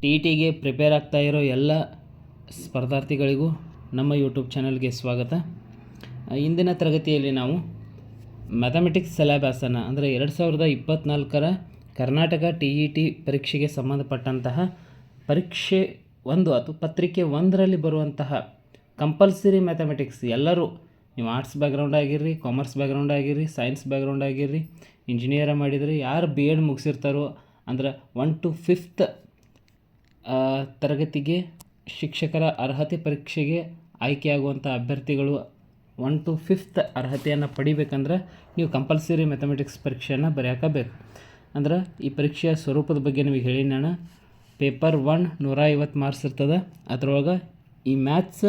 T ಟಿಗೆ prepare ಆಗ್ತಾ ಇರೋ ಎಲ್ಲ ಸ್ಪರ್ಧಾರ್ಥಿಗಳಿಗೂ ನಮ್ಮ ಯೂಟ್ಯೂಬ್ ಚಾನಲ್ಗೆ ಸ್ವಾಗತ. ಇಂದಿನ ತರಗತಿಯಲ್ಲಿ ನಾವು ಮ್ಯಾಥಮೆಟಿಕ್ಸ್ ಸಿಲೆಬಸನ್ನು, ಅಂದರೆ ಎರಡು ಸಾವಿರದ ಇಪ್ಪತ್ತ್ನಾಲ್ಕರ ಕರ್ನಾಟಕ ಟಿ ಇ ಟಿ ಪರೀಕ್ಷೆಗೆ ಸಂಬಂಧಪಟ್ಟಂತಹ ಪರೀಕ್ಷೆ ಒಂದು ಅಥವಾ ಪತ್ರಿಕೆ ಒಂದರಲ್ಲಿ ಬರುವಂತಹ ಕಂಪಲ್ಸರಿ ಮ್ಯಾಥಮೆಟಿಕ್ಸ್. ಎಲ್ಲರೂ ನೀವು ಆರ್ಟ್ಸ್ ಬ್ಯಾಕ್ಗ್ರೌಂಡ್ ಆಗಿರ್ರಿ, ಕಾಮರ್ಸ್ ಬ್ಯಾಕ್ಗ್ರೌಂಡ್ ಆಗಿರ್ರಿ, ಸೈನ್ಸ್ ಬ್ಯಾಕ್ಗ್ರೌಂಡ್ ಆಗಿರ್ರಿ, ಇಂಜಿನಿಯರ ಮಾಡಿದರೆ ಯಾರು ಬಿ ಎಡ್ ಮುಗಿಸಿರ್ತಾರೋ, ಅಂದ್ರೆ ಒನ್ ಟು ಫಿಫ್ತ್ ತರಗತಿಗೆ ಶಿಕ್ಷಕರ ಅರ್ಹತೆ ಪರೀಕ್ಷೆಗೆ ಆಯ್ಕೆಯಾಗುವಂಥ ಅಭ್ಯರ್ಥಿಗಳು ಒನ್ ಟು ಫಿಫ್ತ್ ಅರ್ಹತೆಯನ್ನು ಪಡಿಬೇಕಂದ್ರೆ ನೀವು ಕಂಪಲ್ಸರಿ ಮ್ಯಾಥಮೆಟಿಕ್ಸ್ ಪರೀಕ್ಷೆಯನ್ನು ಬರೆಯಾಕಬೇಕು. ಅಂದ್ರೆ ಈ ಪರೀಕ್ಷೆಯ ಸ್ವರೂಪದ ಬಗ್ಗೆ ನಿಮಗೆ ಹೇಳಿ ನಾನು ಪೇಪರ್ ಒನ್ ನೂರ ಐವತ್ತು ಮಾರ್ಕ್ಸ್ ಇರ್ತದೆ. ಅದ್ರೊಳಗೆ ಈ ಮ್ಯಾಥ್ಸ್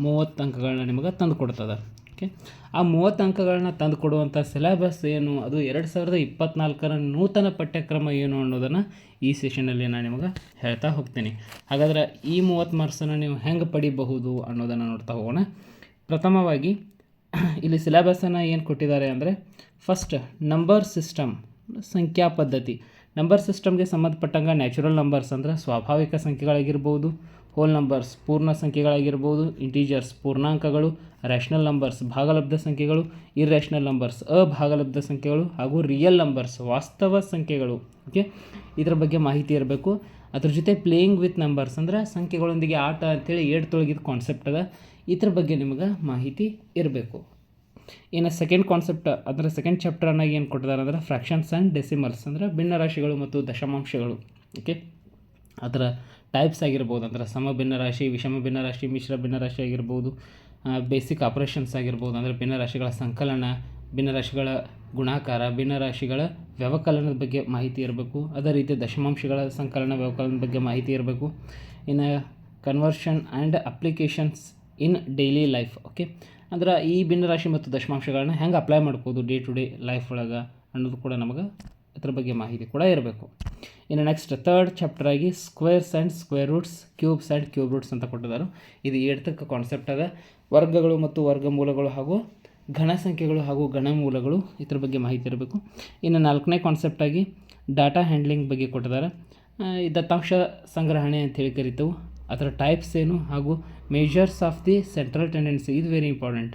ಮೂವತ್ತು ಅಂಕಗಳನ್ನ ನಿಮಗೆ ತಂದು ಕೊಡ್ತದೆ. ಓಕೆ? ಆ ಮೂವತ್ತು ಅಂಕಗಳನ್ನ ತಂದು ಕೊಡುವಂಥ ಸಿಲೆಬಸ್ ಏನು? ಅದು ಎರಡು ಸಾವಿರದ ಇಪ್ಪತ್ತ್ನಾಲ್ಕರ ನೂತನ ಪಠ್ಯಕ್ರಮ ಏನು ಅನ್ನೋದನ್ನು ಈ ಸೆಷನಲ್ಲಿ ನಾನು ನಿಮಗೆ ಹೇಳ್ತಾ ಹೋಗ್ತೀನಿ. ಹಾಗಾದ್ರೆ ಈ ಮೂವತ್ತು ಮಾರ್ಕ್ಸನ್ನು ನೀವು ಹೆಂಗೆ ಪಡಿಬಹುದು ಅನ್ನೋದನ್ನು ನೋಡ್ತಾ ಹೋಗೋಣ. ಪ್ರಥಮವಾಗಿ, ಇಲ್ಲಿ ಸಿಲೆಬಸನ್ನು ಏನು ಕೊಟ್ಟಿದ್ದಾರೆ ಅಂದರೆ ಫಸ್ಟ್ ನಂಬರ್ ಸಿಸ್ಟಮ್ ಸಂಖ್ಯಾ ಪದ್ಧತಿ. ನಂಬರ್ ಸಿಸ್ಟಮ್ಗೆ ಸಂಬಂಧಪಟ್ಟಂಗೆ ನ್ಯಾಚುರಲ್ ನಂಬರ್ಸ್ ಅಂದರೆ ಸ್ವಾಭಾವಿಕ ಸಂಖ್ಯೆಗಳಾಗಿರ್ಬೋದು ಹೋಲ್ ನಂಬರ್ಸ್ ಪೂರ್ಣ ಸಂಖ್ಯೆಗಳಾಗಿರ್ಬೋದು ಇಂಟೀಜರ್ಸ್ ಪೂರ್ಣಾಂಕಗಳು ರ್ಯಾಷನಲ್ ನಂಬರ್ಸ್ ಭಾಗಲಬ್ಧ ಸಂಖ್ಯೆಗಳು ಇರ್ಯಾಷನಲ್ ನಂಬರ್ಸ್ ಅಭಾಗಲಬ್ಧ ಸಂಖ್ಯೆಗಳು ಹಾಗೂ ರಿಯಲ್ ನಂಬರ್ಸ್ ವಾಸ್ತವ ಸಂಖ್ಯೆಗಳು. ಓಕೆ ಇದರ ಬಗ್ಗೆ ಮಾಹಿತಿ ಇರಬೇಕು. ಅದ್ರ ಜೊತೆ ಪ್ಲೇಯಿಂಗ್ ವಿತ್ ನಂಬರ್ಸ್ ಅಂದರೆ ಸಂಖ್ಯೆಗಳೊಂದಿಗೆ ಆಟ ಅಂತೇಳಿ ಏಟ್ ತೊಳಗಿದ ಕಾನ್ಸೆಪ್ಟ್ ಅದ. ಇದ್ರ ಬಗ್ಗೆ ನಿಮಗೆ ಮಾಹಿತಿ ಇರಬೇಕು. ಏನು ಸೆಕೆಂಡ್ ಕಾನ್ಸೆಪ್ಟ್ ಅಂದರೆ ಸೆಕೆಂಡ್ ಚಾಪ್ಟರ್ನಾಗ ಏನು ಕೊಟ್ಟಿದ್ದಾರೆ ಅಂದರೆ ಫ್ರ್ಯಾಕ್ಷನ್ಸ್ ಆ್ಯಂಡ್ ಡೆಸಿಮಲ್ಸ್ ಅಂದರೆ ಭಿನ್ನರಾಶಿಗಳು ಮತ್ತು ದಶಮಾಂಶಗಳು. ಓಕೆ ಅದರ ಟೈಪ್ಸ್ ಆಗಿರ್ಬೋದು, ಅಂದರೆ ಸಮ ಭಿನ್ನರಾಶಿ ವಿಷಮ ಭಿನ್ನರಾಶಿ ಮಿಶ್ರ ಭಿನ್ನರಾಶಿ ಆಗಿರ್ಬೋದು ಬೇಸಿಕ್ ಆಪ್ರೇಷನ್ಸ್ ಆಗಿರ್ಬೋದು, ಅಂದರೆ ಭಿನ್ನರಾಶಿಗಳ ಸಂಕಲನ ಭಿನ್ನರಾಶಿಗಳ ಗುಣಾಕಾರ ಭಿನ್ನರಾಶಿಗಳ ವ್ಯವಕಲನದ ಬಗ್ಗೆ ಮಾಹಿತಿ ಇರಬೇಕು. ಅದೇ ರೀತಿ ದಶಮಾಂಶಗಳ ಸಂಕಲನ, ವ್ಯವಕಲನದ ಬಗ್ಗೆ ಮಾಹಿತಿ ಇರಬೇಕು. ಇನ್ನು conversion and applications in daily life okay ಅಂದ್ರೆ ಈ ಭಿನ್ನರಾಶಿ ಮತ್ತು ದಶಮಾಂಶಗಳನ್ನ ಹೆಂಗೆ ಅಪ್ಲೈ ಮಾಡ್ಬೋದು ಡೇ ಟು ಡೇ ಲೈಫ್ ಒಳಗೆ ಅನ್ನೋದು ಕೂಡ ನಮಗೆ ಅದ್ರ ಬಗ್ಗೆ ಮಾಹಿತಿ ಕೂಡ ಇರಬೇಕು. ಇನ್ನು ನೆಕ್ಸ್ಟ್ ತರ್ಡ್ ಚಾಪ್ಟರ್ ಆಗಿ squares and square roots cubes and cube roots ಅಂತ ಕೊಟ್ಟಿದ್ದಾರೆ. ಇದು ಏಡ್ತಕ್ಕ ಕಾನ್ಸೆಪ್ಟ್ ಅದ. ವರ್ಗಗಳು ಮತ್ತು ವರ್ಗಮೂಲಗಳು ಹಾಗೂ ಘನ ಸಂಖ್ಯೆಗಳು ಹಾಗೂ ಘನಮೂಲಗಳು ಇದ್ರ ಬಗ್ಗೆ ಮಾಹಿತಿ ಇರಬೇಕು. ಇನ್ನು ನಾಲ್ಕನೇ ಕಾನ್ಸೆಪ್ಟ್ ಆಗಿ ಡಾಟಾ ಹ್ಯಾಂಡ್ಲಿಂಗ್ ಬಗ್ಗೆ ಕೊಟ್ಟಿದ್ದಾರೆ. ದತ್ತಾಂಶ ಸಂಗ್ರಹಣೆ ಅಂತೇಳಿ ಕರಿತವು. ಅದರ ಟೈಪ್ಸ್ ಏನು ಹಾಗೂ measures of the central tendency ಇದು very important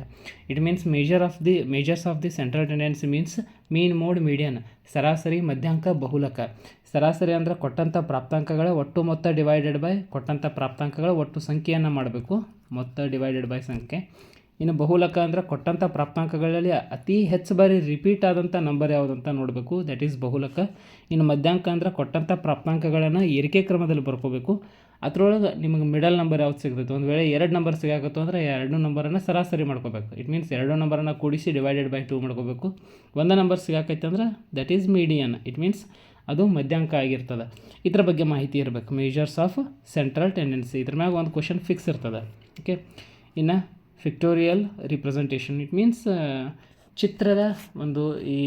it means measure of the measures of the central tendency means mean mode median, ಸರಾಸರಿ ಮಧ್ಯಾಂಕ ಬಹುಲಕ. ಸರಾಸರಿ ಅಂದರೆ ಕೊಟ್ಟಂಥ ಪ್ರಾಪ್ತಾಂಕಗಳ ಒಟ್ಟು ಮೊತ್ತ ಡಿವೈಡೆಡ್ ಬೈ ಕೊಟ್ಟಂಥ ಪ್ರಾಪ್ತಾಂಕಗಳ ಒಟ್ಟು ಸಂಖ್ಯೆಯನ್ನು ಮಾಡಬೇಕು. ಮೊತ್ತ ಡಿವೈಡೆಡ್ ಬೈ ಸಂಖ್ಯೆ. ಇನ್ನು ಬಹುಲಕ ಅಂದರೆ ಕೊಟ್ಟಂಥ ಪ್ರಾಪ್ತಾಂಕಗಳಲ್ಲಿ ಅತಿ ಹೆಚ್ಚು ಬಾರಿ ರಿಪೀಟ್ ಆದಂಥ ನಂಬರ್ ಯಾವುದಂತ ನೋಡಬೇಕು. ದಟ್ ಈಸ್ ಬಹುಲಕ. ಇನ್ನು ಮಧ್ಯಾಂಕ ಅಂದರೆ ಕೊಟ್ಟಂಥ ಪ್ರಾಪ್ತಾಂಕಗಳನ್ನು ಏರಿಕೆ ಕ್ರಮದಲ್ಲಿ ಬರ್ಕೋಬೇಕು. ಅದರೊಳಗೆ ನಿಮಗೆ ಮಿಡಲ್ ನಂಬರ್ ಯಾವ್ದು ಸಿಗ್ತೈತೆ? ಒಂದು ವೇಳೆ ಎರಡು ನಂಬರ್ ಸಿಗಾಕತ್ತು ಅಂದರೆ ಎರಡು ನಂಬರನ್ನು ಸರಾಸರಿ ಮಾಡ್ಕೋಬೇಕು. ಇಟ್ ಮೀನ್ಸ್ ಎರಡು ನಂಬರನ್ನು ಕೂಡಿಸಿ ಡಿವೈಡೆಡ್ ಬೈ ಟೂ ಮಾಡ್ಕೋಬೇಕು. ಒಂದು ನಂಬರ್ ಸಿಗಾಕೈತೆ ಅಂದ್ರೆ that is median it means ಅದು ಮಧ್ಯಾಂಕ ಆಗಿರ್ತದೆ. ಇದ್ರ ಬಗ್ಗೆ ಮಾಹಿತಿ ಇರಬೇಕು. ಮೇಜರ್ಸ್ ಆಫ್ ಸೆಂಟ್ರಲ್ ಟೆಂಡೆನ್ಸಿ ಇದ್ರ ಮ್ಯಾಗ ಒಂದು ಕ್ವಶನ್ ಫಿಕ್ಸ್ ಇರ್ತದೆ. ಓಕೆ ಇನ್ನು ಫಿಕ್ಟೋರಿಯಲ್ ರಿಪ್ರೆಸೆಂಟೇಷನ್ ಇಟ್ ಮೀನ್ಸ್ ಚಿತ್ರದ ಒಂದು ಈ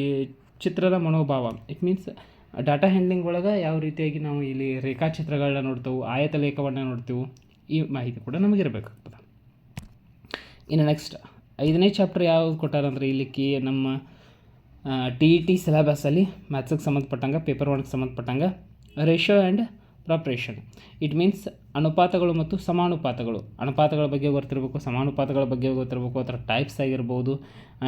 ಚಿತ್ರದ ಮನೋಭಾವ. ಇಟ್ ಮೀನ್ಸ್ ಡಾಟಾ ಹ್ಯಾಂಡ್ಲಿಂಗ್ ಒಳಗೆ ಯಾವ ರೀತಿಯಾಗಿ ನಾವು ಇಲ್ಲಿ ರೇಖಾಚಿತ್ರಗಳನ್ನ ನೋಡ್ತೇವೆ ಆಯತ ಲೇಖವನ್ನು ನೋಡ್ತೇವೆ, ಈ ಮಾಹಿತಿ ಕೂಡ ನಮಗಿರಬೇಕಾಗ್ತದೆ. ಇನ್ನು ನೆಕ್ಸ್ಟ್ ಐದನೇ ಚಾಪ್ಟರ್ ಯಾವ್ದು ಕೊಟ್ಟಾರಂದ್ರೆ ಇಲ್ಲಿ ಕಿ ನಮ್ಮ ಟಿ ಇ ಟಿ ಸಿಲೆಬಸಲ್ಲಿ ಮ್ಯಾಥ್ಸಿಗೆ ಸಂಬಂಧಪಟ್ಟಂಗೆ ಪೇಪರ್ ಒನ್ಗೆ ಸಂಬಂಧಪಟ್ಟಂಗೆ ratio and proportion it means ಅನುಪಾತಗಳು ಮತ್ತು ಸಮಾನುಪಾತಗಳು. ಅನುಪಾತಗಳ ಬಗ್ಗೆ ಗೊತ್ತಿರಬೇಕು, ಸಮಾನುಪಾತಗಳ ಬಗ್ಗೆ ಗೊತ್ತಿರಬೇಕು, ಅದರ ಟೈಪ್ಸ್ ಆಗಿರ್ಬೋದು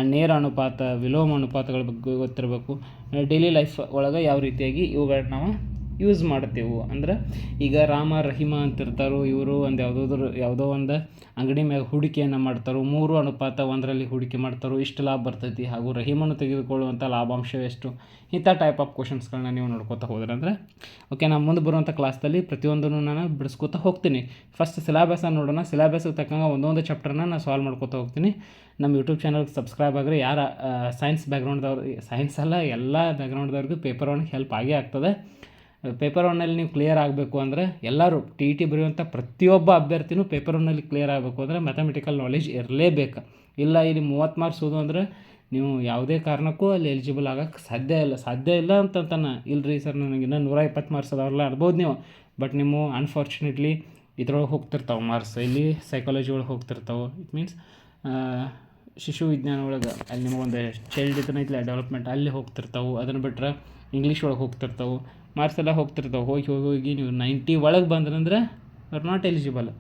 ನೇರ ಅನುಪಾತ, ವಿಲೋಮ ಅನುಪಾತಗಳ ಬಗ್ಗೆ ಗೊತ್ತಿರಬೇಕು. ಡೈಲಿ ಲೈಫ್ ಒಳಗೆ ಯಾವ ರೀತಿಯಾಗಿ ಇವುಗಳನ್ನ ನಾವು ಯೂಸ್ ಮಾಡ್ತೇವೆ. ಅಂದ್ರೆ ಈಗ ರಾಮ, ರಹಿಮ ಅಂತಿರ್ತಾರೋ ಇವರು ಒಂದು ಯಾವುದಾದ್ರು ಯಾವುದೋ ಒಂದು ಅಂಗಡಿ ಮ್ಯಾಗ ಹೂಡಿಕೆಯನ್ನು ಮಾಡ್ತಾರೋ, ಮೂರು ಅನುಪಾತ ಒಂದರಲ್ಲಿ ಹೂಡಿಕೆ ಮಾಡ್ತಾರೋ, ಇಷ್ಟು ಲಾಭ ಬರ್ತೈತಿ. ಹಾಗೂ ರಹಿಮನ್ನು ತೆಗೆದುಕೊಳ್ಳುವಂಥ ಲಾಭಾಂಶ ಎಷ್ಟು? ಇಂಥ ಟೈಪ್ ಆಫ್ ಕ್ವಶನ್ಸ್ಗಳನ್ನ ನೀವು ನೋಡ್ಕೋತಾ ಹೋದ್ರೆ ಅಂದರೆ ಓಕೆ ನಾನು ಮುಂದೆ ಬರುವಂಥ ಕ್ಲಾಸ್ದಲ್ಲಿ ಪ್ರತಿಯೊಂದನ್ನು ನಾನು ಬಿಡಿಸ್ಕೋತಾ ಹೋಗ್ತೀನಿ. ಫಸ್ಟ್ ಸಿಲೆಬಸನ್ನು ನೋಡೋಣ. ಸಿಲಾಬಸ್ಗೆ ತಕ್ಕಂಗೆ ಒಂದೊಂದು ಚಾಪ್ಟರ್ನ ನಾನು ಸಾಲ್ವ್ ಮಾಡ್ಕೋತಾ ಹೋಗ್ತೀನಿ. ನಮ್ಮ ಯೂಟ್ಯೂಬ್ ಚಾನಲ್ಗೆ ಸಬ್ಸ್ಕ್ರೈಬ್ ಆಗಿರಿ. ಯಾರ ಸೈನ್ಸ್ ಬ್ಯಾಕ್ಗ್ರೌಂಡ್ದವ್ರು ಸೈನ್ಸ್ ಅಲ್ಲ, ಎಲ್ಲ ಬ್ಯಾಕ್ಗ್ರೌಂಡ್ದವ್ರಿಗೂ ಪೇಪರ್ ಒನ್ಗೆ ಹೆಲ್ಪ್ ಆಗೇ ಆಗ್ತದೆ. ಪೇಪರ್ ಒನ್ನಲ್ಲಿ ನೀವು ಕ್ಲಿಯರ್ ಆಗಬೇಕು ಅಂದರೆ ಎಲ್ಲರೂ ಟಿ ಇ ಟಿ ಬರೆಯುವಂಥ ಪ್ರತಿಯೊಬ್ಬ ಅಭ್ಯರ್ಥಿನೂ ಪೇಪರ್ ಒನ್ನಲ್ಲಿ ಕ್ಲಿಯರ್ ಆಗಬೇಕು ಅಂದರೆ ಮ್ಯಾಥಮೆಟಿಕಲ್ ನಾಲೆಜ್ ಇರಲೇಬೇಕು. ಇಲ್ಲ ಇಲ್ಲಿ ಮೂವತ್ತು ಮಾರ್ಕ್ಸ್ ಓದು ಅಂದರೆ ನೀವು ಯಾವುದೇ ಕಾರಣಕ್ಕೂ ಅಲ್ಲಿ ಎಲಿಜಿಬಲ್ ಆಗೋಕ್ಕೆ ಸಾಧ್ಯ ಇಲ್ಲ. ಸಾಧ್ಯ ಇಲ್ಲ ಅಂತಂತಾನೆ ಇಲ್ಲರಿ ಸರ್ ನನಗೆ ಇನ್ನೂ ನೂರ ಇಪ್ಪತ್ತು ಮಾರ್ಕ್ಸ್ ಅದಾವಲ್ಲ ಅನ್ಬೋದು ನೀವು. ಬಟ್ ನಿಮ್ಮ ಅನ್ಫಾರ್ಚುನೇಟ್ಲಿ ಇದ್ರೊಳಗೆ ಹೋಗ್ತಿರ್ತಾವೆ ಮಾರ್ಕ್ಸ್ ಇಲ್ಲಿ ಸೈಕಾಲಜಿ ಒಳಗೆ ಹೋಗ್ತಿರ್ತಾವೆ. ಇಟ್ ಮೀನ್ಸ್ ಶಿಶು ವಿಜ್ಞಾನ ಒಳಗೆ ಅಲ್ಲಿ ನಿಮಗೊಂದು ಚೈಲ್ಡ್ ಇದನ್ನೈತಿಲ್ಲ ಡೆವಲಪ್ಮೆಂಟ್ ಅಲ್ಲಿ ಹೋಗ್ತಿರ್ತಾವೆ. ಅದನ್ನು ಬಿಟ್ಟರೆ ಇಂಗ್ಲೀಷ್ ಒಳಗೆ ಹೋಗ್ತಿರ್ತಾವೆ. ಮಾರ್ಕ್ಸ್ ಎಲ್ಲ ಹೋಗ್ತಿರ್ತಾವೆ. ಹೋಗಿ ಹೋಗಿ ಹೋಗಿ ನೀವು ನೈಂಟಿ ಒಳಗೆ ಬಂದ್ರಂದ್ರೆ ಆರ್ ನಾಟ್ ಎಲಿಜಿಬಲ್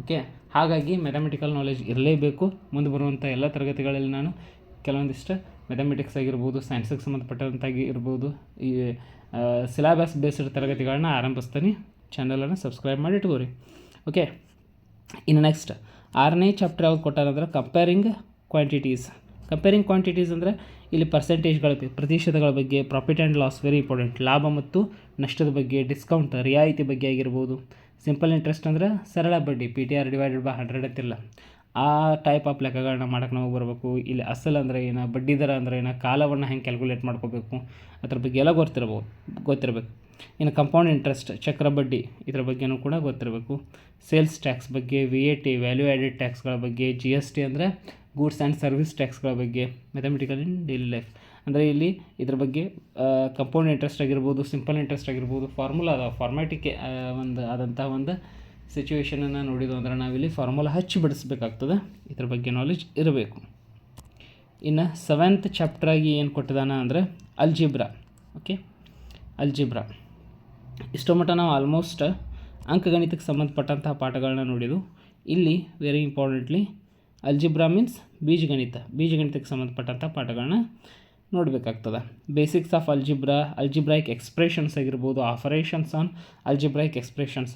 ಓಕೆ ಹಾಗಾಗಿ ಮ್ಯಾಥಮೆಟಿಕಲ್ ನಾಲೆಜ್ ಇರಲೇಬೇಕು. ಮುಂದೆ ಬರುವಂಥ ಎಲ್ಲ ತರಗತಿಗಳಲ್ಲಿ ನಾನು ಕೆಲವೊಂದಿಷ್ಟು ಮ್ಯಾಥಮೆಟಿಕ್ಸ್ ಆಗಿರ್ಬೋದು ಸೈನ್ಸಿಗೆ ಸಂಬಂಧಪಟ್ಟಂತಾಗಿ ಇರ್ಬೋದು, ಈ ಸಿಲಾಬಸ್ ಬೇಸ್ಡ್ ತರಗತಿಗಳನ್ನ ಆರಂಭಿಸ್ತೀನಿ. ಚಾನಲನ್ನು ಸಬ್ಸ್ಕ್ರೈಬ್ ಮಾಡಿ ಇಟ್ಕೋರಿ. ಓಕೆ ಇನ್ನು ನೆಕ್ಸ್ಟ್ ಆರನೇ ಚಾಪ್ಟರ್ ಯಾವ್ದು ಕೊಟ್ಟಾರಂದ್ರೆ ಕಂಪೇರಿಂಗ್ ಕ್ವಾಂಟಿಟೀಸ್ ಕಂಪೇರಿಂಗ್ ಕ್ವಾಂಟಿಟೀಸ್ ಅಂದರೆ ಇಲ್ಲಿ ಪರ್ಸೆಂಟೇಜ್ಗಳ ಪ್ರತಿಶತಗಳ ಬಗ್ಗೆ profit and loss very important ಲಾಭ ಮತ್ತು ನಷ್ಟದ ಬಗ್ಗೆ ಡಿಸ್ಕೌಂಟ್ ರಿಯಾಯಿತಿ ಬಗ್ಗೆ ಆಗಿರ್ಬೋದು. ಸಿಂಪಲ್ ಇಂಟ್ರೆಸ್ಟ್ ಅಂದರೆ ಸರಳ ಬಡ್ಡಿ P T R divided by hundred ಅಂತಿಲ್ಲ. ಆ ಟೈಪ್ ಆಫ್ ಲೆಕ್ಕಗಳನ್ನ ಮಾಡೋಕೆ ನಾವು ಬರಬೇಕು. ಇಲ್ಲಿ ಅಸಲ್ ಅಂದರೆ ಏನು, ಬಡ್ಡಿ ದರ ಅಂದರೆ ಏನು, ಕಾಲವನ್ನು ಹೆಂಗೆ ಕ್ಯಾಲ್ಕುಲೇಟ್ ಮಾಡ್ಕೋಬೇಕು, ಅದ್ರ ಬಗ್ಗೆ ಎಲ್ಲ ಗೊತ್ತಿರ್ಬೋದು, ಗೊತ್ತಿರಬೇಕು. ಇನ್ನು ಕಂಪೌಂಡ್ ಇಂಟ್ರೆಸ್ಟ್ ಚಕ್ರ ಬಡ್ಡಿ, ಇದ್ರ ಬಗ್ಗೆನೂ ಕೂಡ ಗೊತ್ತಿರಬೇಕು. ಸೇಲ್ಸ್ ಟ್ಯಾಕ್ಸ್ ಬಗ್ಗೆ V A T value added ಟ್ಯಾಕ್ಸ್ಗಳ ಬಗ್ಗೆ ಜಿ ಎಸ್ ಟಿ ಅಂದರೆ ಗೂಡ್ಸ್ ಆ್ಯಂಡ್ ಸರ್ವಿಸ್ ಟ್ಯಾಕ್ಸ್ಗಳ ಬಗ್ಗೆ ಮ್ಯಾಥಮೆಟಿಕಲ್ ಇನ್ ಡೈಲಿ ಲೈಫ್ ಅಂದರೆ ಇಲ್ಲಿ ಇದ್ರ ಬಗ್ಗೆ ಕಂಪೌಂಡ್ ಇಂಟ್ರೆಸ್ಟ್ ಆಗಿರ್ಬೋದು ಸಿಂಪಲ್ ಇಂಟ್ರೆಸ್ಟ್ ಆಗಿರ್ಬೋದು ಫಾರ್ಮುಲಾ ಅದಾವ ಫಾರ್ಮ್ಯಾಟಿಕ್ ಒಂದು ಆದಂಥ ಒಂದು ಸಿಚುವೇಷನನ್ನು ನೋಡಿದ್ವು. ಅಂದ್ರೆ ನಾವಿಲ್ಲಿ ಫಾರ್ಮುಲಾ ಹಚ್ಚಿ ಬಿಡಿಸ್ಬೇಕಾಗ್ತದೆ. ಇದ್ರ ಬಗ್ಗೆ ನಾಲೆಜ್ ಇರಬೇಕು. ಇನ್ನು ಸೆವೆಂತ್ ಚಾಪ್ಟ್ರಾಗಿ ಏನು ಕೊಟ್ಟಿದಾನ ಅಂದರೆ ಅಲ್ಜಿಬ್ರಾ ಓಕೆ ಅಲ್ಜಿಬ್ರಾ ಇಷ್ಟೋ ಮಟ್ಟ ನಾವು ಆಲ್ಮೋಸ್ಟ್ ಅಂಕಗಣಿತಕ್ಕೆ ಸಂಬಂಧಪಟ್ಟಂತಹ ಪಾಠಗಳನ್ನ ನೋಡಿದ್ದು ಇಲ್ಲಿ ವೆರಿ ಇಂಪಾರ್ಟೆಂಟ್ಲಿ ಅಲ್ಜಿಬ್ರಾ ಮೀನ್ಸ್ ಬೀಜಗಣಿತ. ಬೀಜಗಣಿತಕ್ಕೆ ಸಂಬಂಧಪಟ್ಟಂಥ ಪಾಠಗಳನ್ನ ನೋಡಬೇಕಾಗ್ತದೆ. Basics of algebra algebraic expressions ಆಗಿರ್ಬೋದು operations on algebraic expressions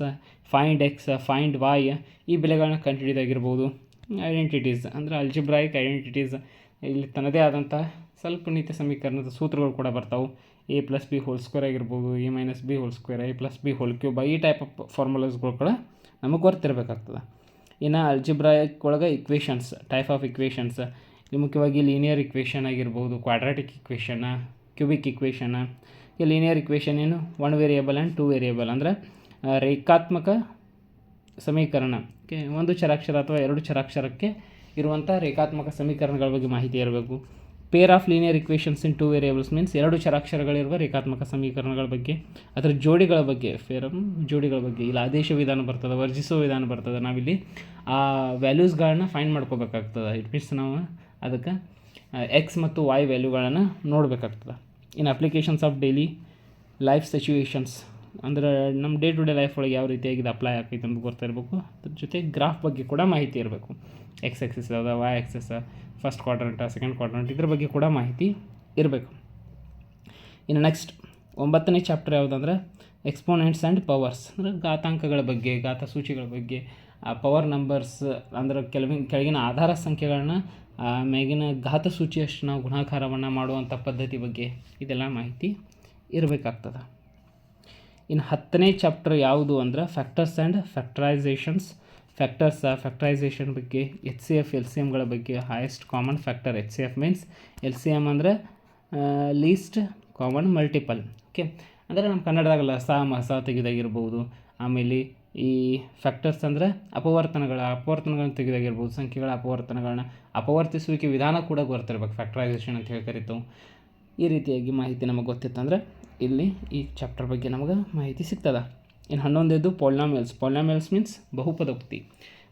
find X find Y ಈ ಬೆಲೆಗಳನ್ನ ಕಂಡುಹಿಡಿದಾಗಿರ್ಬೋದು ಐಡೆಂಟಿಟೀಸ್ ಅಂದರೆ ಅಲ್ಜಿಬ್ರಾಯಿಕ್ ಐಡೆಂಟಿಟೀಸ್ ಇಲ್ಲಿ ತನ್ನದೇ ಆದಂಥ ಸ್ವಲ್ಪ ನೀತಿ ಸಮೀಕರಣದ ಸೂತ್ರಗಳು ಕೂಡ ಬರ್ತಾವೆ. A plus B whole square ಆಗಿರ್ಬೋದು A minus B whole square A plus B whole cube ಈ ಟೈಪ್ ಆಫ್ ಫಾರ್ಮುಲಾಸ್ಗಳು ಕೂಡ ನಮಗೆ ಗೊತ್ತಿರಬೇಕಾಗ್ತದೆ ಇನ್ನು ಅಲ್ಜಿಬ್ರಾಯಿಕ್ ಒಳಗೆ ಇಕ್ವೇಷನ್ಸ್ ಟೈಪ್ ಆಫ್ ಇಕ್ವೇಷನ್ಸ್ ಮುಖ್ಯವಾಗಿ ಲೀನಿಯರ್ ಇಕ್ವೇಷನ್ ಆಗಿರ್ಬೋದು ಕ್ವಾಡ್ರಾಟಿಕ್ ಇಕ್ವೇಷನ ಕ್ಯೂಬಿಕ್ ಇಕ್ವೇಷನ ಈ ಲೀನಿಯರ್ ಇಕ್ವೇಷನ್ ಏನು? One variable and two variable ಅಂದರೆ ರೇಖಾತ್ಮಕ ಸಮೀಕರಣ. ಓಕೆ ಒಂದು ಚರಾಕ್ಷರ ಅಥವಾ ಎರಡು ಚರಾಕ್ಷರಕ್ಕೆ ಇರುವಂಥ ರೇಖಾತ್ಮಕ ಸಮೀಕರಣಗಳ ಬಗ್ಗೆ ಮಾಹಿತಿ ಇರಬೇಕು. Pair of linear equations in two variables means ಎರಡು ಚರಾಕ್ಷರಗಳಿರುವ ರೇಖಾತ್ಮಕ ಸಮೀಕರಣಗಳ ಬಗ್ಗೆ, ಅದರ ಜೋಡಿಗಳ ಬಗ್ಗೆ ಫೇರಮ್ ಜೋಡಿಗಳ ಬಗ್ಗೆ, ಇಲ್ಲ ಆದೇಶ ವಿಧಾನ ಬರ್ತದೆ ವರ್ಜಿಸೋ ವಿಧಾನ ಬರ್ತದೆ, ನಾವಿಲ್ಲಿ ಆ ವ್ಯಾಲ್ಯೂಸ್ಗಳನ್ನ ಫೈಂಡ್ ಮಾಡ್ಕೋಬೇಕಾಗ್ತದೆ. ಇಟ್ ಮೀನ್ಸ್ ನಾವು ಅದಕ್ಕೆ ಎಕ್ಸ್ ಮತ್ತು ವೈ ವ್ಯಾಲ್ಯೂಗಳನ್ನು ನೋಡಬೇಕಾಗ್ತದೆ. In applications of daily life situations ಅಂದ್ರೆ ನಮ್ಮ ಡೇ ಟು ಡೇ ಲೈಫ್ ಒಳಗೆ ಯಾವ ರೀತಿಯಾಗಿ ಅಪ್ಲೈ ಆಗ್ತೈತೆ ಅಂತ ಗೊತ್ತಿರಬೇಕು ಅದ್ರ ಜೊತೆ ಗ್ರಾಫ್ ಬಗ್ಗೆ ಕೂಡ ಮಾಹಿತಿ ಇರಬೇಕು. ಎಕ್ಸ್ ಎಕ್ಸಸ್ ಅದ Y axis first quadrant second quadrant ಇದ್ರ ಬಗ್ಗೆ ಕೂಡ ಮಾಹಿತಿ ಇರಬೇಕು. ಇನ್ನು ನೆಕ್ಸ್ಟ್ ಒಂಬತ್ತನೇ ಚಾಪ್ಟರ್ ಯಾವುದಂದ್ರೆ ಎಕ್ಸ್ಪೋನೆಂಟ್ಸ್ ಆ್ಯಂಡ್ ಪವರ್ಸ್ ಅಂದರೆ ಘಾತಾಂಕಗಳ ಬಗ್ಗೆ, ಘಾತ ಸೂಚಿಗಳ ಬಗ್ಗೆ ಪವರ್ ನಂಬರ್ಸ್ ಅಂದ್ರೆ ಕೆಲವಿನ ಕೆಳಗಿನ ಆಧಾರ ಸಂಖ್ಯೆಗಳನ್ನ ಮೇಗಿನ ಘಾತ ಸೂಚಿಯಷ್ಟು ನಾವು ಗುಣಾಕಾರವನ್ನು ಮಾಡುವಂಥ ಪದ್ಧತಿ ಬಗ್ಗೆ ಇದೆಲ್ಲ ಮಾಹಿತಿ ಇರಬೇಕಾಗ್ತದೆ. ಇನ್ನು ಹತ್ತನೇ ಚಾಪ್ಟರ್ ಯಾವುದು ಅಂದ್ರೆ factors and factorisations factors factorisation ಬಗ್ಗೆ H C F L C ಎಮ್ಗಳ ಬಗ್ಗೆ highest common factor H C F means L C M ಅಂದರೆ ಲೀಸ್ಟ್ ಕಾಮನ್ ಮಲ್ಟಿಪಲ್ ಓಕೆ ಅಂದರೆ ನಮ್ಮ ಕನ್ನಡದಾಗಲ್ಲ ಸ, ಮ, ಸ ತೆಗೆದಾಗಿರ್ಬೋದು. ಆಮೇಲೆ ಈ ಫ್ಯಾಕ್ಟರ್ಸ್ ಅಂದರೆ ಅಪವರ್ತನಗಳ, ಅಪವರ್ತನಗಳನ್ನ ತೆಗೆದಾಗಿರ್ಬೋದು, ಸಂಖ್ಯೆಗಳ ಅಪವರ್ತನಗಳನ್ನ ಅಪವರ್ತಿಸುವಿಕೆ ವಿಧಾನ ಕೂಡ ಗೊತ್ತಿರ್ಬೇಕು ಫ್ಯಾಕ್ಟರೈಸೇಷನ್ ಅಂತ ಹೇಳಿ ಕರಿತು. ಈ ರೀತಿಯಾಗಿ ಮಾಹಿತಿ ನಮಗೆ ಗೊತ್ತಿತ್ತಂದ್ರೆ ಇಲ್ಲಿ ಈ ಚಾಪ್ಟರ್ ಬಗ್ಗೆ ನಮಗೆ ಮಾಹಿತಿ ಸಿಗ್ತದೆ. ಇನ್ನು ಹನ್ನೊಂದೇದು ಪೊಲ್ನಾಮಿಯಲ್ಸ್ ಪೊಲ್ನಾಮಿಯಲ್ಸ್ ಮೀನ್ಸ್ ಬಹುಪದೋಕ್ತಿ.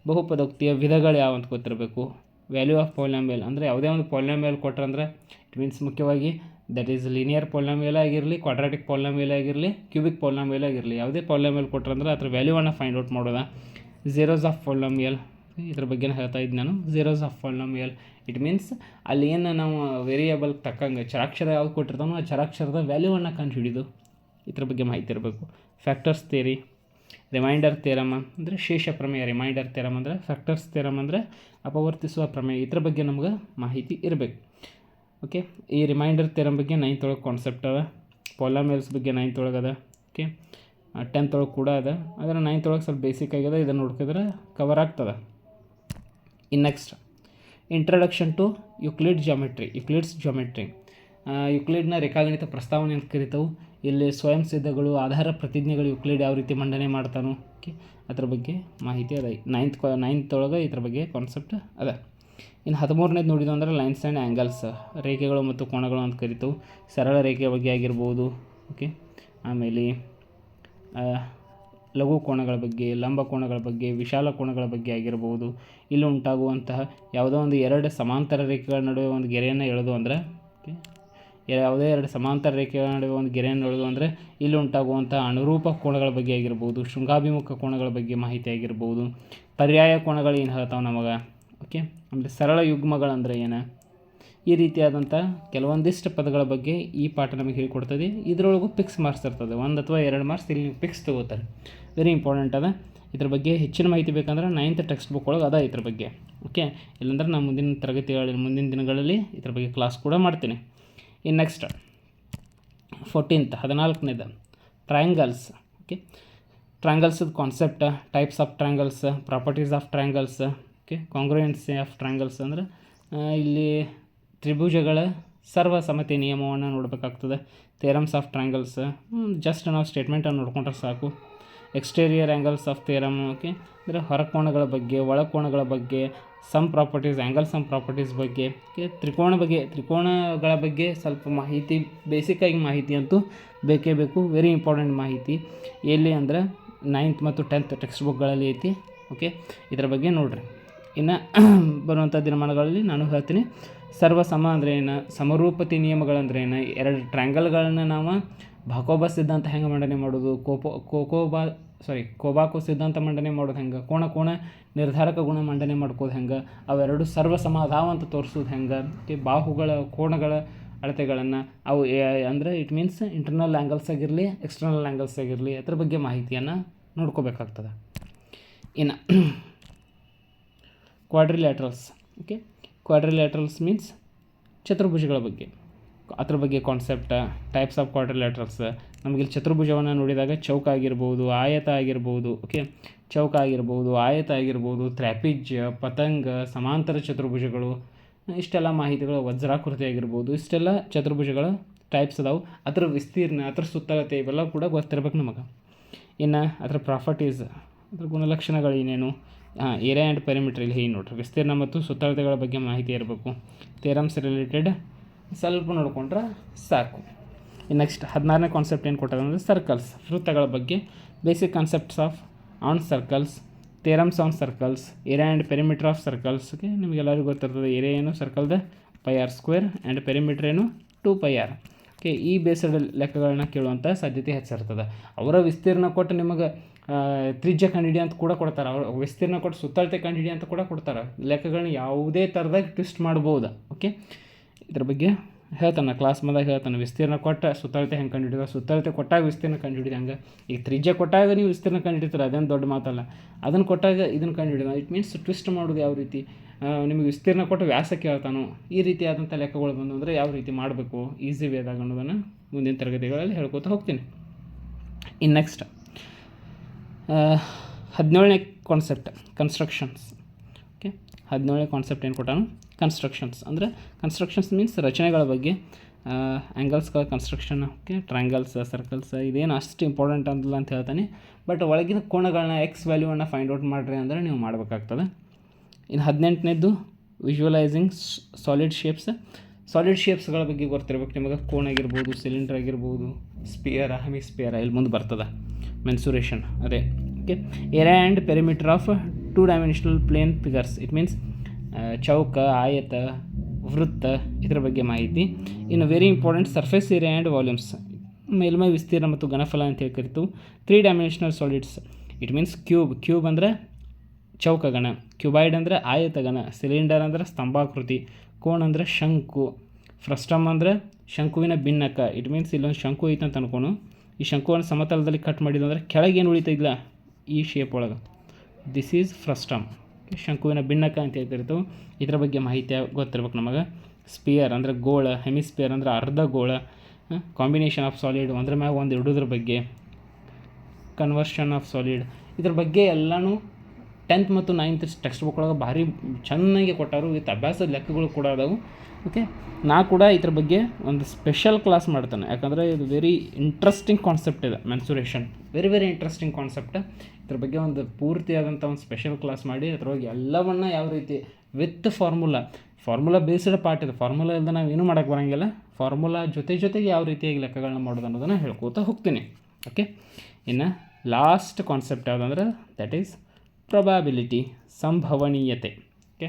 ಬಹುಪದೋಕ್ತಿಯ ವಿಧಗಳು ಯಾವ ಅಂತ ಗೊತ್ತಿರಬೇಕು. ವ್ಯಾಲ್ಯೂ ಆಫ್ ಪೊಲ್ನಾಮಿಯಲ್ ಅಂದರೆ ಯಾವುದೇ ಒಂದು ಪೊಲ್ನಾಮಿಯಲ್ ಕೊಟ್ರಂದ್ರೆ ಇಟ್ ಮೀನ್ಸ್ ಮುಖ್ಯವಾಗಿ ದಟ್ ಈಸ್ ಲೀನಿಯರ್ ಪೊಲ್ನಾಮಿಯಲ್ ಆಗಿರಲಿ ಕ್ವಾಡ್ರಾಟಿಕ್ ಪೊಲ್ನಾಮಿಯಲ್ ಆಗಿರಲಿ ಕ್ಯೂಬಿಕ್ ಪೊಲ್ನಾಮಿಯಲ್ ಆಗಿರಲಿ ಯಾವುದೇ ಪೊಲ್ನಾಮಿಯಲ್ ಕೊಟ್ರಂದ್ರೆ ವ್ಯಾಲ್ಯೂ ವ್ಯಾಲ್ಯೂವನ್ನು ಫೈಂಡ್ ಔಟ್ ಮಾಡೋದ. ಝೀರೋಸ್ ಆಫ್ ಪೊಲ್ನಾಮಿಯಲ್ ಇದ್ರ ಬಗ್ಗೆ ಹೇಳ್ತಾ ಇದ್ದು ನಾನು. Zeros of polynomial it means ಅಲ್ಲಿ ಏನು ನಾವು ವೇರಿಯೇಬಲ್ ತಕ್ಕಂಗೆ ಚರಾಕ್ಷರ ಯಾವ್ದು ಕೊಟ್ಟಿರ್ತಾನೋ ಆ ಚರಾಕ್ಷರದ ವ್ಯಾಲ್ಯೂವನ್ನು ಕಂಡು ಹಿಡಿದು ಇದ್ರ ಬಗ್ಗೆ ಮಾಹಿತಿ ಇರಬೇಕು. ಫ್ಯಾಕ್ಟರ್ಸ್ ತೇರಿ ರಿಮೈಂಡರ್ ಥೇರಮ್ ಅಂದರೆ ಶೇಷ ಪ್ರಮೇಯ ರಿಮೈಂಡರ್ ತೇರಮ್ ಅಂದರೆ ಫ್ಯಾಕ್ಟರ್ಸ್ ತೇರಮ್ ಅಂದರೆ ಅಪವರ್ತಿಸುವ ಪ್ರಮೇಯ, ಇದ್ರ ಬಗ್ಗೆ ನಮ್ಗೆ ಮಾಹಿತಿ ಇರಬೇಕು. ಓಕೆ ಈ ರಿಮೈಂಡರ್ ತೇರಮ್ ಬಗ್ಗೆ ನೈನ್ತ್ ಒಳಗೆ ಕಾನ್ಸೆಪ್ಟ್ ಅದ. ಪೊಲಾಮೇಲ್ಸ್ ಬಗ್ಗೆ ನೈನ್ತ್ ಒಳಗೆ ಅದ. ಓಕೆ ಟೆಂತ್ ಒಳಗೆ ಕೂಡ ಅದ. ಆದರೆ ನೈನ್ತ್ ಒಳಗೆ ಸ್ವಲ್ಪ ಬೇಸಿಕ್ ಆಗ್ಯದ ಇದನ್ನು ನೋಡ್ಕಿದ್ರೆ ಕವರ್ ಆಗ್ತದೆ. In next introduction to Euclid geometry Euclid's geometry ಯುಕ್ಲಿಡ್ನ ರೇಖಾಗಣಿತ ಪ್ರಸ್ತಾವನೆ ಅಂತ ಕರಿತಾವೆ. ಇಲ್ಲಿ ಸ್ವಯಂ ಸಿದ್ಧಗಳು, ಆಧಾರ ಪ್ರತಿಜ್ಞೆಗಳು ಯುಕ್ಲಿಡ್ ಯಾವ ರೀತಿ ಮಂಡನೆ ಮಾಡ್ತಾನೋ, ಓಕೆ, ಅದ್ರ ಬಗ್ಗೆ ಮಾಹಿತಿ ಅದ. ನೈನ್ತ್ ನೈನ್ತ್ ಒಳಗೆ ಇದ್ರ ಬಗ್ಗೆ ಕಾನ್ಸೆಪ್ಟ್ ಅದ. ಇನ್ನು ಹದಿಮೂರನೇದು ನೋಡಿದ ಅಂದರೆ ಲೈನ್ಸ್ ಆ್ಯಂಡ್ ಆ್ಯಂಗಲ್ಸ್ ರೇಖೆಗಳು ಮತ್ತು ಕೋಣಗಳು ಅಂತ ಕರಿತಾವೆ. ಸರಳ ರೇಖೆಯ ಬಗ್ಗೆ ಆಗಿರ್ಬೋದು, ಓಕೆ. ಆಮೇಲೆ ಲಘು ಕೋಣಗಳ ಬಗ್ಗೆ, ಲಂಬ ಕೋಣಗಳ ಬಗ್ಗೆ, ವಿಶಾಲ ಕೋಣಗಳ ಬಗ್ಗೆ ಆಗಿರಬಹುದು ಇಲ್ಲಿ ಉಂಟಾಗುವಂತಹ ಯಾವುದೋ ಒಂದು ಎರಡು ಸಮಾಂತರ ರೇಖೆಗಳ ನಡುವೆ ಒಂದು ಗೆರೆಯನ್ನು ಎಳೆದು ಅಂದರೆ ಯಾವುದೇ ಎರಡು ಸಮಾಂತರ ರೇಖೆಗಳ ನಡುವೆ ಒಂದು ಗೆರೆಯನ್ನು ಎಳೆದು ಅಂದರೆ, ಇಲ್ಲಿ ಉಂಟಾಗುವಂಥ ಅನುರೂಪ ಕೋಣಗಳ ಬಗ್ಗೆ ಆಗಿರ್ಬೋದು, ಶೃಂಗಾಭಿಮುಖ ಕೋಣಗಳ ಬಗ್ಗೆ ಮಾಹಿತಿ ಆಗಿರ್ಬೋದು, ಪರ್ಯಾಯ ಕೋಣಗಳು ಏನು ಹೇಳ್ತಾವೆ ನಮಗೆ, ಓಕೆ, ಅಂದರೆ ಸರಳ ಯುಗ್ಮಗಳಂದರೆ ಏನು? ಈ ರೀತಿಯಾದಂಥ ಕೆಲವೊಂದಿಷ್ಟು ಪದಗಳ ಬಗ್ಗೆ ಈ ಪಾಠ ನಮಗೆ ಹೇಳಿಕೊಡ್ತದೆ. ಇದರೊಳಗೂ ಪಿಕ್ಸ್ ಮಾರ್ಕ್ಸ್ ಇರ್ತದೆ. ಒಂದು ಅಥವಾ ಎರಡು ಮಾರ್ಕ್ಸ್ ಇಲ್ಲಿ ಪಿಕ್ಸ್ ತೊಗೋತಾರೆ. ವೆರಿ ಇಂಪಾರ್ಟೆಂಟ್ ಅದ. ಇದ್ರ ಬಗ್ಗೆ ಹೆಚ್ಚಿನ ಮಾಹಿತಿ ಬೇಕಂದ್ರೆ ನೈನ್ತ್ ಟೆಕ್ಸ್ಟ್ ಬುಕ್ ಒಳಗೆ ಅದ ಇದ್ರ ಬಗ್ಗೆ. ಓಕೆ ಇಲ್ಲಾಂದ್ರೆ ನಾನು ಮುಂದಿನ ತರಗತಿಗಳಲ್ಲಿ, ಮುಂದಿನ ದಿನಗಳಲ್ಲಿ ಇದ್ರ ಬಗ್ಗೆ ಕ್ಲಾಸ್ ಕೂಡ ಮಾಡ್ತೀನಿ. ಇನ್ನು ನೆಕ್ಸ್ಟ್ ಫೋರ್ಟೀನ್ತ್ ಹದಿನಾಲ್ಕನೇದು triangles okay ಟ್ರಯಾಂಗಲ್ಸದ concept types of triangles properties of triangles okay congruency of triangles ಅಂದ್ರೆ ಇಲ್ಲಿ ತ್ರಿಭುಜಗಳ ಸರ್ವಸಮ್ಮತಿ ನಿಯಮವನ್ನು ನೋಡಬೇಕಾಗ್ತದೆ. Theorems of triangles. ಜಸ್ಟ್ ನಾವು ಸ್ಟೇಟ್ಮೆಂಟನ್ನು ನೋಡ್ಕೊಂಡ್ರೆ ಸಾಕು. Exterior angles of theorem okay ಅಂದರೆ ಹೊರಕೋಣಗಳ ಬಗ್ಗೆ, ಒಳಕೋಣಗಳ ಬಗ್ಗೆ sum properties angle sum properties ಬಗ್ಗೆ ತ್ರಿಕೋಣ ಬಗ್ಗೆ, ತ್ರಿಕೋಣಗಳ ಬಗ್ಗೆ ಸ್ವಲ್ಪ ಮಾಹಿತಿ ಬೇಸಿಕ್ಕಾಗಿ ಮಾಹಿತಿ ಅಂತೂ ಬೇಕೇ ಬೇಕು. ವೆರಿ ಇಂಪಾರ್ಟೆಂಟ್ ಮಾಹಿತಿ. ಎಲ್ಲಿ ಅಂದ್ರೆ ನೈನ್ತ್ ಮತ್ತು ಟೆಂತ್ ಟೆಕ್ಸ್ಟ್ ಬುಕ್ಗಳಲ್ಲಿ ಐತಿ ಓಕೆ ಇದರ ಬಗ್ಗೆ ನೋಡಿರಿ. ಇನ್ನು ಬರುವಂಥ ದಿನಮಾನಗಳಲ್ಲಿ ನಾನು ಹೇಳ್ತೀನಿ. ಸರ್ವ ಸಮ ಅಂದ್ರೆ ಏನು? ಸಮರೂಪತಿ ನಿಯಮಗಳಂದ್ರೆ ಏನು? ಎರಡು ಟ್ರ್ಯಾಂಗಲ್ಗಳನ್ನ ನಾವು ಭಾಕೋಬಾ ಸಿದ್ಧಾಂತ ಹೆಂಗೆ ಮಂಡನೆ ಮಾಡೋದು? ಕೋಪೋ, ಕೋಕೋಬಾ ಸಾರಿ ಕೋಬಾಕೋ ಸಿದ್ಧಾಂತ ಮಂಡನೆ ಮಾಡೋದು ಹೆಂಗೆ? ಕೋಣ ಕೋಣ ನಿರ್ಧಾರಕ ಗುಣ ಮಂಡನೆ ಮಾಡ್ಕೋದು ಹೆಂಗೆ? ಅವೆರಡು ಸರ್ವ ಸಮ ಅದಾವ ಅಂತ ತೋರಿಸೋದು ಹೆಂಗೆ? ಬಾಹುಗಳ, ಕೋಣಗಳ ಅಳತೆಗಳನ್ನು ಅವು ಅಂದರೆ ಇಟ್ ಮೀನ್ಸ್ ಇಂಟರ್ನಲ್ ಆ್ಯಂಗಲ್ಸ್ ಆಗಿರಲಿ ಎಕ್ಸ್ಟರ್ನಲ್ ಆ್ಯಂಗಲ್ಸ್ ಆಗಿರಲಿ, ಅದ್ರ ಬಗ್ಗೆ ಮಾಹಿತಿಯನ್ನು ನೋಡ್ಕೋಬೇಕಾಗ್ತದೆ. ಇನ್ನು ಕ್ವಾಡ್ರಿಲ್ಯಾಟ್ರಲ್ಸ್ ಓಕೆ ಕ್ವಾಡ್ರಿಲ್ಯಾಟ್ರಲ್ಸ್ ಮೀನ್ಸ್ ಚತುರ್ಭುಜಗಳ ಬಗ್ಗೆ. ಅದ್ರ ಬಗ್ಗೆ ಕಾನ್ಸೆಪ್ಟ ಟೈಪ್ಸ್ ಆಫ್ ಕ್ವಾಡ್ರಿಲ್ಯಾಟ್ರಲ್ಸ್ ನಮಗಿಲ್ಲಿ ಚತುರ್ಭುಜವನ್ನು ನೋಡಿದಾಗ ಚೌಕ ಆಗಿರ್ಬೋದು, ಆಯತ ಆಗಿರ್ಬೋದು ಓಕೆ ಚೌಕ ಆಗಿರ್ಬೋದು, ಆಯತ ಆಗಿರ್ಬೋದು ತ್ರ್ಯಾಪಿಜ್ಯ ಪತಂಗ, ಸಮಾಂತರ ಚತುರ್ಭುಜಗಳು, ಇಷ್ಟೆಲ್ಲ ಮಾಹಿತಿಗಳು ವಜ್ರಾಕೃತಿ ಆಗಿರ್ಬೋದು, ಇಷ್ಟೆಲ್ಲ ಚತುರ್ಭುಜಗಳ ಟೈಪ್ಸ್ ಅದಾವೆ. ಅದರ ವಿಸ್ತೀರ್ಣ, ಅದ್ರ ಸುತ್ತಲತೆ ಇವೆಲ್ಲ ಕೂಡ ಗೊತ್ತಿರ್ಬೇಕು ನಮಗೆ. ಇನ್ನು ಅದರ ಪ್ರಾಪರ್ಟೀಸ್ ಅದ್ರ ಗುಣಲಕ್ಷಣಗಳು ಏನೇನು ಏರಿಯಾ ಆ್ಯಂಡ್ ಪೆರಿಮೀಟರ್ ಇಲ್ಲಿ ಹೀಗೆ ನೋಡ್ರಿ. ವಿಸ್ತೀರ್ಣ ಮತ್ತು ಸುತ್ತಳತೆಗಳ ಬಗ್ಗೆ ಮಾಹಿತಿ ಇರಬೇಕು. ಥೇರಮ್ಸ್ ರಿಲೇಟೆಡ್ ಸ್ವಲ್ಪ ನೋಡ್ಕೊಂಡ್ರೆ ಸಾಕು. ನೆಕ್ಸ್ಟ್ ಹದಿನಾರನೇ ಕಾನ್ಸೆಪ್ಟ್ ಏನು ಕೊಟ್ಟಾರೆ ಅಂದರೆ ಸರ್ಕಲ್ಸ್ ವೃತ್ತಗಳ ಬಗ್ಗೆ basic concepts of on circles theorems on circles area and perimeter of ಸರ್ಕಲ್ಸ್ಗೆ ನಿಮಗೆಲ್ಲರಿಗೂ ಗೊತ್ತಿರ್ತದೆ ಏರಿಯಾ ಏನು ಸರ್ಕಲ್ದ pi R square and perimeter ಏನು ಟು ಪೈ ಆರ್ ಓಕೆ ಈ ಬೇಸಡ್ ಲೆಕ್ಕಗಳನ್ನ ಕೇಳುವಂಥ ಸಾಧ್ಯತೆ ಹೆಚ್ಚಿರ್ತದೆ. ಅವರ ವಿಸ್ತೀರ್ಣ ಕೊಟ್ಟು ನಿಮಗೆ ತ್ರಿಜ್ಯ ಕಂಡಿಡಿ ಅಂತ ಕೂಡ ಕೊಡ್ತಾರೆ. ಅವ್ರು ವಿಸ್ತೀರ್ಣ ಕೊಟ್ಟು ಸುತ್ತಳತೆ ಕಂಡಿಡಿ ಅಂತ ಕೂಡ ಕೊಡ್ತಾರೆ. ಲೆಕ್ಕಗಳನ್ನ ಯಾವುದೇ ಥರದಾಗ ಟ್ವಿಸ್ಟ್ ಮಾಡ್ಬೋದು. ಓಕೆ ಇದ್ರ ಬಗ್ಗೆ ಹೇಳ್ತಾನೆ. ಕ್ಲಾಸ್ ಮದಾಗ ಹೇಳ್ತಾನೆ, ವಿಸ್ತೀರ್ಣ ಕೊಟ್ಟ ಸುತ್ತಳತೆ ಹೆಂಗೆ ಕಂಡುಹಿಡಿದ ಸುತ್ತಳತೆ ಕೊಟ್ಟಾಗ ವಿಸ್ತೀರ್ಣ ಕಂಡುಹಿಡಿದ ಹಂಗೆ? ಈಗ ತ್ರಿಜ್ಯ ಕೊಟ್ಟಾಗ ನೀವು ವಿಸ್ತೀರ್ಣ ಕಂಡುಹಿಡಿತೀರ ಅದೇನು ದೊಡ್ಡ ಮಾತಲ್ಲ. ಅದನ್ನು ಕೊಟ್ಟಾಗ ಇದನ್ನು ಕಂಡುಹಿಡಿದ ಇಟ್ ಮೀನ್ಸ್ ಟ್ವಿಸ್ಟ್ ಮಾಡೋದು ಯಾವ ರೀತಿ? ನಿಮಗೆ ವಿಸ್ತೀರ್ಣ ಕೊಟ್ಟು ವ್ಯಾಸ ಕೇಳ್ತಾನೋ, ಈ ರೀತಿಯಾದಂಥ ಲೆಕ್ಕಗಳು ಬಂದು ಅಂದರೆ ಯಾವ ರೀತಿ ಮಾಡಬೇಕು? ಈಸಿ ವೇದಾಗ ಅನ್ನೋದನ್ನು ಮುಂದಿನ ತರಗತಿಗಳಲ್ಲಿ ಹೇಳ್ಕೊತಾ ಹೋಗ್ತೀನಿ. ಇನ್ನು ನೆಕ್ಸ್ಟ್ ಹದಿನೇಳನೇ ಕಾನ್ಸೆಪ್ಟ್ ಕನ್ಸ್ಟ್ರಕ್ಷನ್ಸ್ ಓಕೆ ಹದಿನೇಳನೇ ಕಾನ್ಸೆಪ್ಟ್ ಏನು ಕೊಟ್ಟಾನು? ಕನ್ಸ್ಟ್ರಕ್ಷನ್ಸ್ ಅಂದರೆ ಕನ್ಸ್ಟ್ರಕ್ಷನ್ಸ್ ಮೀನ್ಸ್ ರಚನೆಗಳ ಬಗ್ಗೆ. ಆ್ಯಂಗಲ್ಸ್ಗಳ ಕನ್ಸ್ಟ್ರಕ್ಷನ್ ಓಕೆ ಟ್ರಯಾಂಗಲ್ಸ್ ಸರ್ಕಲ್ಸ್ ಇದೇನು ಅಷ್ಟು ಇಂಪಾರ್ಟೆಂಟ್ ಅಂತಲ್ಲ ಅಂತ ಹೇಳ್ತಾನೆ. ಬಟ್ ಒಳಗಿನ ಕೋಣಗಳನ್ನ ಎಕ್ಸ್ ವ್ಯಾಲ್ಯೂವನ್ನು ಫೈಂಡ್ ಔಟ್ ಮಾಡಿರಿ ಅಂದರೆ ನೀವು ಮಾಡಬೇಕಾಗ್ತದೆ. ಇನ್ನು ಹದಿನೆಂಟನೇದ್ದು ವಿಜುವಲೈಸಿಂಗ್ ಸಾಲಿಡ್ ಶೇಪ್ಸ್ ಸಾಲಿಡ್ ಶೇಪ್ಸ್ಗಳ ಬಗ್ಗೆ ಗೊತ್ತಿರ್ಬೇಕು. ನಿಮಗೆ ಕೋಣ ಆಗಿರ್ಬೋದು ಸಿಲಿಂಡರ್ ಆಗಿರ್ಬೋದು ಸ್ಪಿಯರ ಹಮಿ ಸ್ಪಿಯರ್ ಇಲ್ಲಿ ಮುಂದೆ ಬರ್ತದೆ. ಮೆನ್ಸುರೇಷನ್ ಅದೇ okay area and perimeter of two dimensional plane figures it means ಚೌಕ, ಆಯತ, ವೃತ್ತ, ಇದರ ಬಗ್ಗೆ ಮಾಹಿತಿ. ಇನ್ನು very important surface area and volumes ಮೇಲ್ಮೈ ವಿಸ್ತೀರ್ಣ ಮತ್ತು ಘನಫಲ ಅಂತ ಹೇಳ್ಕರಿತು. Three dimensional solids it means cube cube ಅಂದರೆ ಚೌಕಗಣ ಕ್ಯೂಬಾಯ್ಡ್ ಅಂದರೆ ಆಯತಗಣ ಸಿಲಿಂಡರ್ ಅಂದರೆ ಸ್ತಂಭಾಕೃತಿ. ಕೋಣ ಅಂದರೆ ಶಂಕು. ಫ್ರಸ್ಟಮ್ ಅಂದರೆ ಶಂಕುವಿನ ಭಿನ್ನಕ. ಇಟ್ ಮೀನ್ಸ್ ಇಲ್ಲೊಂದು ಶಂಕು ಐತೆ ಅಂತ ಅನ್ಕೊನು ಈ ಶಂಕುವನ್ನು ಸಮತಲದಲ್ಲಿ ಕಟ್ ಮಾಡಿದಂದ್ರೆ ಕೆಳಗೆ ಏನು ಉಳಿತಾಯಿಲ್ಲ ಈ ಶೇಪ್ ಒಳಗೆ. ದಿಸ್ ಈಸ್ ಫ್ರಸ್ಟಮ್ ಶಂಕುವಿನ ಭಿನ್ನಕ ಅಂತ ಹೇಳ್ತಿರ್ತವೆ. ಇದರ ಬಗ್ಗೆ ಮಾಹಿತಿ ಗೊತ್ತಿರ್ಬೇಕು ನಮಗೆ. ಸ್ಪಿಯರ್ ಅಂದರೆ ಗೋಳ ಹೆಮಿಸ್ಪಿಯರ್ ಅಂದರೆ ಅರ್ಧ ಗೋಳ ಕಾಂಬಿನೇಷನ್ ಆಫ್ ಸಾಲಿಡ್ ಒಂದ್ರ ಮ್ಯಾಗ ಒಂದು ಇಡೋದ್ರ ಬಗ್ಗೆ ಕನ್ವರ್ಷನ್ ಆಫ್ ಸಾಲಿಡ್ ಇದ್ರ ಬಗ್ಗೆ ಎಲ್ಲನೂ ಟೆಂತ್ ಮತ್ತು ನೈನ್ತ್ ಟೆಕ್ಸ್ಟ್ ಬುಕ್ ಒಳಗೆ ಭಾರಿ ಚೆನ್ನಾಗಿ ಕೊಟ್ಟಾರು. ವಿತ್ ಅಭ್ಯಾಸದ ಲೆಕ್ಕಗಳು ಕೂಡ ಅದಾವು ಓಕೆ? ನಾ ಕೂಡ ಇದ್ರ ಬಗ್ಗೆ ಒಂದು ಸ್ಪೆಷಲ್ ಕ್ಲಾಸ್ ಮಾಡ್ತಾನೆ. ಯಾಕಂದರೆ ಇದು ವೆರಿ ಇಂಟ್ರೆಸ್ಟಿಂಗ್ ಕಾನ್ಸೆಪ್ಟ್ ಇದೆ mensuration very very interesting concept ಇದ್ರ ಬಗ್ಗೆ ಒಂದು ಪೂರ್ತಿಯಾದಂಥ ಒಂದು ಸ್ಪೆಷಲ್ ಕ್ಲಾಸ್ ಮಾಡಿ, ಅದ್ರೊಳಗೆ ಎಲ್ಲವನ್ನ ಯಾವ ರೀತಿ with formula formula based part ಇದೆ. ಫಾರ್ಮುಲಾ ಇಲ್ಲದೆ ನಾವು ಏನೂ ಮಾಡೋಕ್ಕೆ ಬರೋಂಗಿಲ್ಲ. ಫಾರ್ಮುಲಾ ಜೊತೆ ಜೊತೆಗೆ ಯಾವ ರೀತಿಯಾಗಿ ಲೆಕ್ಕಗಳನ್ನ ಮಾಡೋದು ಅನ್ನೋದನ್ನು ಹೇಳ್ಕೊತಾ ಹೋಗ್ತೀನಿ. ಓಕೆ? ಇನ್ನು ಲಾಸ್ಟ್ ಕಾನ್ಸೆಪ್ಟ್ ಯಾವುದಂದ್ರೆ ದಟ್ ಈಸ್ ಪ್ರೊಬಾಬಿಲಿಟಿ ಸಂಭವನೀಯತೆ ಓಕೆ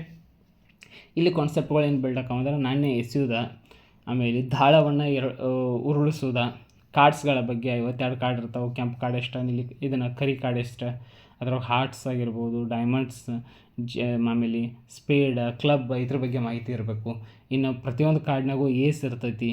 ಇಲ್ಲಿ ಕಾನ್ಸೆಪ್ಟ್ಗಳು ಏನು ಬಿಲ್ಡಕ್ ಅಂದರೆ ನಾಣ್ಯ ಎಸೆಯುವುದ ಆಮೇಲೆ ದಾಳವನ್ನು ಎರ ಉರುಳಿಸೋದ ಕಾರ್ಡ್ಸ್ಗಳ ಬಗ್ಗೆ ಐವತ್ತೆರಡು ಕಾರ್ಡ್ ಇರ್ತಾವೆ, ಕೆಂಪು ಕಾರ್ಡ್ ಎಷ್ಟು, ನೀಲಿ, ಇದನ್ನು ಕರಿ ಕಾರ್ಡ್ ಎಷ್ಟು, ಅದ್ರೊಳಗೆ ಹಾರ್ಟ್ಸ್ ಆಗಿರ್ಬೋದು ಡೈಮಂಡ್ಸ್ ಜ, ಆಮೇಲೆ ಸ್ಪೇಡ್ ಕ್ಲಬ್ ಇದ್ರ ಬಗ್ಗೆ ಮಾಹಿತಿ ಇರಬೇಕು. ಇನ್ನು ಪ್ರತಿಯೊಂದು ಕಾರ್ಡ್ನಾಗೂ ಏಸ್ ಇರ್ತೈತಿ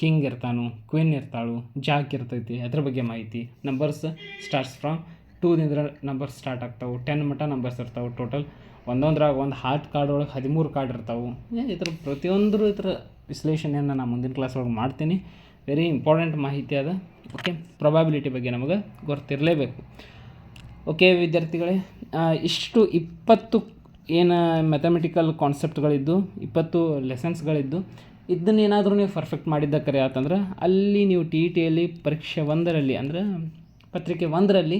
ಕಿಂಗ್ ಇರ್ತಾನು ಕ್ವೀನ್ ಇರ್ತಾಳು ಜಾಕ್ ಇರ್ತೈತಿ, ಅದ್ರ ಬಗ್ಗೆ ಮಾಹಿತಿ. ನಂಬರ್ಸ್ ಸ್ಟಾರ್ಟ್ಸ್ ಫ್ರಮ್ ಟೂದಿಂದ ನಂಬರ್ ಸ್ಟಾರ್ಟ್ ಆಗ್ತಾವೆ ಟೆನ್ ಮಟ್ಟ ನಂಬರ್ಸ್ ಇರ್ತಾವೆ ಟೋಟಲ್ ಒಂದೊಂದ್ರಾಗ ಒಂದು ಹಾರ್ಟ್ ಕಾರ್ಡ್ ಒಳಗೆ ಹದಿಮೂರು ಕಾರ್ಡ್ ಇರ್ತಾವೆ. ಇದ್ರ ಈ ಇದ್ರ ವಿಶ್ಲೇಷಣೆಯನ್ನು ನಾನು ಮುಂದಿನ ಕ್ಲಾಸ್ ಒಳಗೆ ಮಾಡ್ತೀನಿ. ವೆರಿ ಇಂಪಾರ್ಟೆಂಟ್ ಮಾಹಿತಿ ಅದ. ಓಕೆ ಪ್ರೊಬಾಬಿಲಿಟಿ ಬಗ್ಗೆ ನಮಗೆ ಗೊತ್ತಿರಲೇಬೇಕು. ಓಕೆ ವಿದ್ಯಾರ್ಥಿಗಳೇ ಇಷ್ಟು ಇಪ್ಪತ್ತು ಏನು ಮ್ಯಾಥಮೆಟಿಕಲ್ ಕಾನ್ಸೆಪ್ಟ್ಗಳಿದ್ದು ಇಪ್ಪತ್ತು ಲೆಸನ್ಸ್ಗಳಿದ್ದು ಇದನ್ನೇನಾದರೂ ನೀವು ಪರ್ಫೆಕ್ಟ್ ಮಾಡಿದ್ದ ಕರೆ ಆತಂದ್ರೆ, ಅಲ್ಲಿ ನೀವು ಟಿ ಇ ಟಿಯಲ್ಲಿ ಪರೀಕ್ಷೆ ಒಂದರಲ್ಲಿ, ಅಂದ್ರೆ ಪತ್ರಿಕೆ ಒಂದರಲ್ಲಿ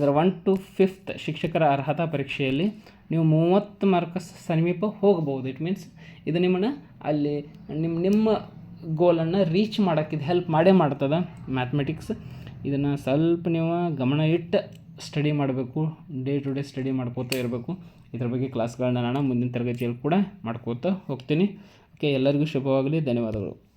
ಅಂದರೆ ಒನ್ ಟು ಫಿಫ್ತ್ ಶಿಕ್ಷಕರ ಅರ್ಹತಾ ಪರೀಕ್ಷೆಯಲ್ಲಿ ನೀವು ಮೂವತ್ತು ಮಾರ್ಕ್ಸ್ ಸಮೀಪ ಹೋಗಬಹುದು. ಇಟ್ ಮೀನ್ಸ್ ಇದು ನಿಮ್ಮನ್ನು ಅಲ್ಲಿ ನಿಮ್ಮ ನಿಮ್ಮ ಗೋಲನ್ನು ರೀಚ್ ಮಾಡೋಕ್ಕೆ ಇದು ಹೆಲ್ಪ್ ಮಾಡೇ ಮಾಡ್ತದೆ. ಮ್ಯಾಥಮೆಟಿಕ್ಸ್ ಇದನ್ನು ಸ್ವಲ್ಪ ನೀವು ಗಮನ ಇಟ್ಟು ಸ್ಟಡಿ ಮಾಡಬೇಕು. ಡೇ ಟು ಡೇ ಸ್ಟಡಿ ಮಾಡ್ಕೋತಾ ಇರಬೇಕು. ಇದ್ರ ಬಗ್ಗೆ ಕ್ಲಾಸ್ಗಳನ್ನ ನಾನು ಮುಂದಿನ ತರಗತಿಯಲ್ಲಿ ಕೂಡ ಮಾಡ್ಕೋತಾ ಹೋಗ್ತೀನಿ. ಓಕೆ ಎಲ್ಲರಿಗೂ ಶುಭವಾಗಲಿ. ಧನ್ಯವಾದಗಳು.